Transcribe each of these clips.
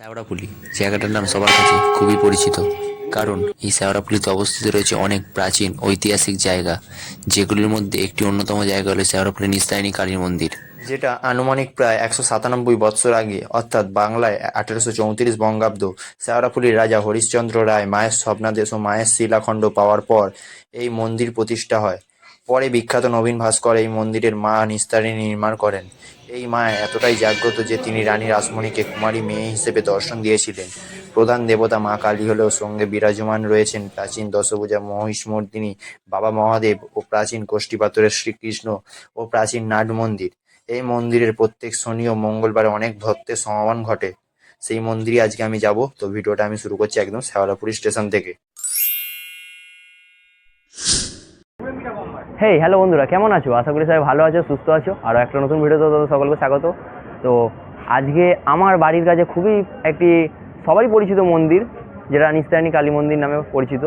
শ্যাওড়াপুলি জায়গাটার নাম সবার কাছে খুবই পরিচিত। কারণ এই শ্যাওড়াপুলিতে অবস্থিত রয়েছে অনেক প্রাচীন ঐতিহাসিক জায়গা, যেগুলির মধ্যে একটি অন্যতম জায়গা হলো শ্যাওড়াপুলি নিস্তারিণী কালী মন্দির। যেটা আনুমানিক প্রায় একশো সাতানব্বই বৎসর আগে, অর্থাৎ বাংলায় আঠেরোশো চৌত্রিশ বঙ্গাব্দ শেওড়াফুলির রাজা হরিশ্চন্দ্র রায় মায়ের স্বপ্নাদেশ ও মায়ের শিলাখণ্ড পাওয়ার পর এই মন্দির প্রতিষ্ঠা হয়। পরে বিখ্যাত নবীন ভাস্কর এই মন্দিরের মা নিস্তারিণী নির্মাণ করেন। এই মা এতটাই জাগ্রত যে তিনি রানী রাসমণিকে কুমারী মেয়ে হিসেবে দর্শন দিয়েছিলেন। প্রধান দেবতা মা কালী হলেও সঙ্গে বিরাজমান রয়েছেন প্রাচীন দশভুজা মহিষমর্দিনী বাবা মহাদেব ও প্রাচীন কোষ্ঠীপাথরের শ্রীকৃষ্ণ ও প্রাচীন নাট মন্দির। এই মন্দিরের প্রত্যেক শনি ও মঙ্গলবারে অনেক ভক্তের সমাগম ঘটে। সেই মন্দিরে আজকে আমি যাব, তো ভিডিওটা আমি শুরু করছি একদম শেওড়াপুরি স্টেশন থেকে। হেই হ্যালো বন্ধুরা, কেমন আছো? আশা করি সবাই ভালো আছো, সুস্থ আছো। আরও একটা নতুন ভিডিওতে তোমাদের সকলকে স্বাগত। তো আজকে আমার বাড়ির কাছে খুবই একটি সবারই পরিচিত মন্দির, যেটা নিস্তারিণী কালী মন্দির নামে পরিচিত।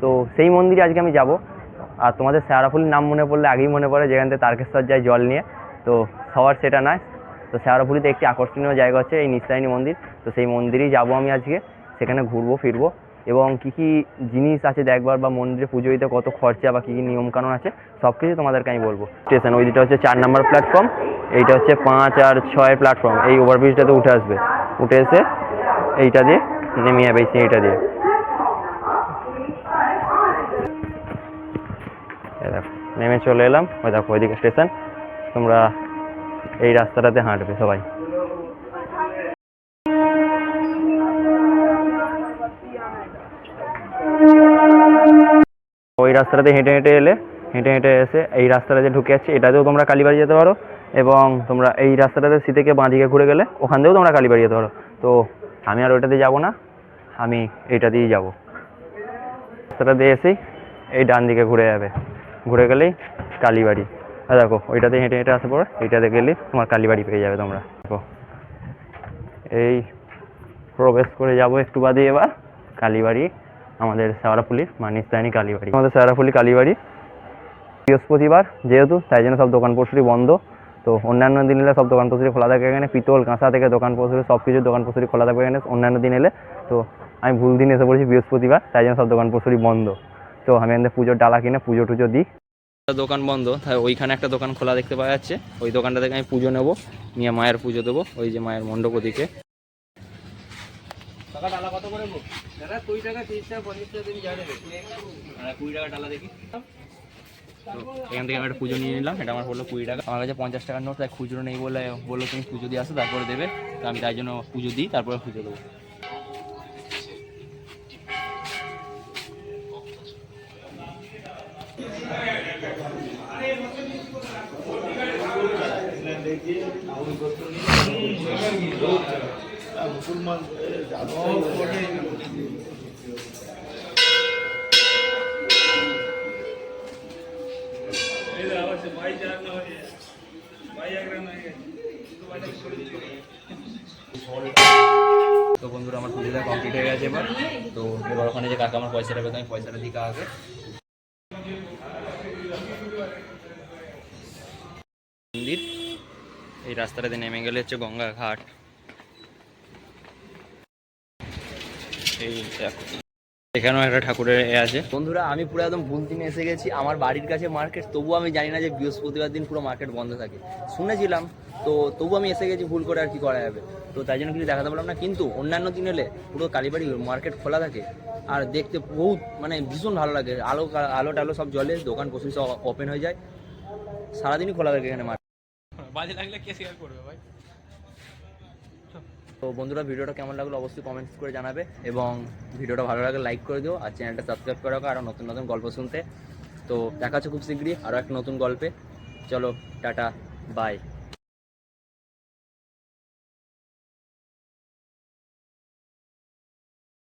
তো সেই মন্দিরে আজকে আমি যাব। আর তোমাদের শেয়ারাফুলির নাম মনে পড়লে আগেই মনে পড়ে, যেখান থেকে তারকেশ্বর যায় জল নিয়ে। তো সবার সেটা নয়। তো শেয়ারাফুলিতে একটি আকর্ষণীয় জায়গা হচ্ছে এই নিস্তারিণী মন্দির। তো সেই মন্দিরেই যাব আমি আজকে। সেখানে ঘুরবো, ফিরবো। এবং কী কী জিনিস আছে দেখবার বা মন্দিরে পুজো দিতে কত খরচা বা কী কী নিয়মকানুন আছে, সব কিছু তোমাদেরকে আমি বলব। স্টেশন ওই দিকটা হচ্ছে চার নম্বর প্ল্যাটফর্ম এইটা হচ্ছে পাঁচ আর ছয় প্ল্যাটফর্ম এই ওভারব্রিজটাতে উঠে আসবে। উঠে এসে এইটা দিয়ে নেমে যাবে, এই সিঁড়িটা দিয়ে। দেখো, নেমে চলে এলাম। ওই দেখো, ওইদিকে স্টেশন তোমরা এই রাস্তাটাতে হাঁটবে সবাই। ওই রাস্তাটাতে হেঁটে হেঁটে এলে, হেঁটে হেঁটে এসে এই রাস্তাটা যে ঢুকে যাচ্ছে, এটাতেও তোমরা কালীবাড়ি যেতে পারো এবং তোমরা এই রাস্তাটাতে সি থেকে বাঁ দিকে ঘুরে গেলে ওখান থেকেও তোমরা কালীবাড়ি যেতে পারো। তো আমি আর ওইটাতে যাব না, আমি এইটা দিয়েই যাব। রাস্তাটা দিয়ে এসেই এই ডান দিকে ঘুরে যাবে। ঘুরে গেলেই কালীবাড়ি। আর দেখো, ওইটাতে হেঁটে হেঁটে আসে পরে এইটাতে গেলেই তোমার কালীবাড়ি পেয়ে যাবে তোমরা। দেখো, এই প্রবেশ করে যাব একটু বাদে এবার কালীবাড়ি। আমাদের শেওড়াফুলির মানিস্তানি কালীবাড়ি। আমাদের শেওড়াফুলি কালীবাড়ি। বৃহস্পতিবার যেহেতু, তাই জন্য সব দোকান পশুরি বন্ধ। তো অন্যান্য দিন এলে সব দোকান পশুরি খোলা থাকে এখানে। পিতল, কাঁসা থেকে দোকান পশুরি সব কিছু দোকান পশুরি খোলা থাকবে এখানে অন্যান্য দিন এলে। তো আমি ভুল দিন এসে পড়েছি বৃহস্পতিবার, তাই জন্য সব দোকান পশুরি বন্ধ। তো আমি এখান পুজোর ডালা কিনে পুজো টুজো দিই। দোকান বন্ধ, তাই ওইখানে একটা দোকান খোলা দেখতে পাওয়া যাচ্ছে। ওই দোকানটা থেকে আমি পুজো নেব, নিয়ে মায়ের পুজো দেবো, ওই যে মায়ের মণ্ডপ ওদিকে। কুড়ি টাকা ডালা দেখি। এখান থেকে আমি একটা পুজো নিয়ে নিলাম, এটা আমার বলল কুড়ি টাকা। আমার কাছে পঞ্চাশ টাকার নোট, তাই খুচরো নেই বলে বলল তুমি পুজো দিয়ে আসো, তারপরে দেবে। তো আমি তাই জন্য পুজো দিই, তারপরে পুজো দেবো। তো বন্ধুরা, আমার পুজোটা কমপ্লিট হয়ে গেছে এবার। তো এবার ওখানে যে কাকা আমার পয়সাটা পেতো আমি পয়সাটা দিই কাকাকে। মন্দির। এই রাস্তাটাতে নেমে গেলে হচ্ছে গঙ্গা ঘাট। এই দেখো এখানেও একটা ঠাকুরের এ আছে। বন্ধুরা আমি পুরো একদম ভুল দিনে এসে গেছি। আমার বাড়ির কাছে মার্কেট তবুও আমি জানি না যে বৃহস্পতিবার দিন পুরো মার্কেট বন্ধ থাকে। শুনেছিলাম তো তবু আমি এসে গেছি ভুল করে আর কি করা যাবে। তো তাই জন্য কিছু দেখাতে পারলাম না। কিন্তু অন্যান্য দিন এলে পুরো কালীবাড়ি মার্কেট খোলা থাকে। আর দেখতে বহুত মানে ভীষণ ভালো লাগে। আলো আলো টালো সব জলে দোকান বসে সব ওপেন হয়ে যায়। সারাদিনই খোলা থাকে এখানে মার্কেট বাজে লাগলে কে শেয়ার করবে ভাই? তো বন্ধুরা, ভিডিওটা কেমন লাগল অবশ্যই কমেন্টস করে জানাবে এবং ভিডিওটা ভালো লাগলে লাইক করে দিও আর চ্যানেলটা সাবস্ক্রাইব করে রাখো আরও নতুন নতুন গল্প শুনতে। তো দেখা হচ্ছে খুব শীঘ্রই আরও একটা নতুন গল্পে। চলো, টাটা বাই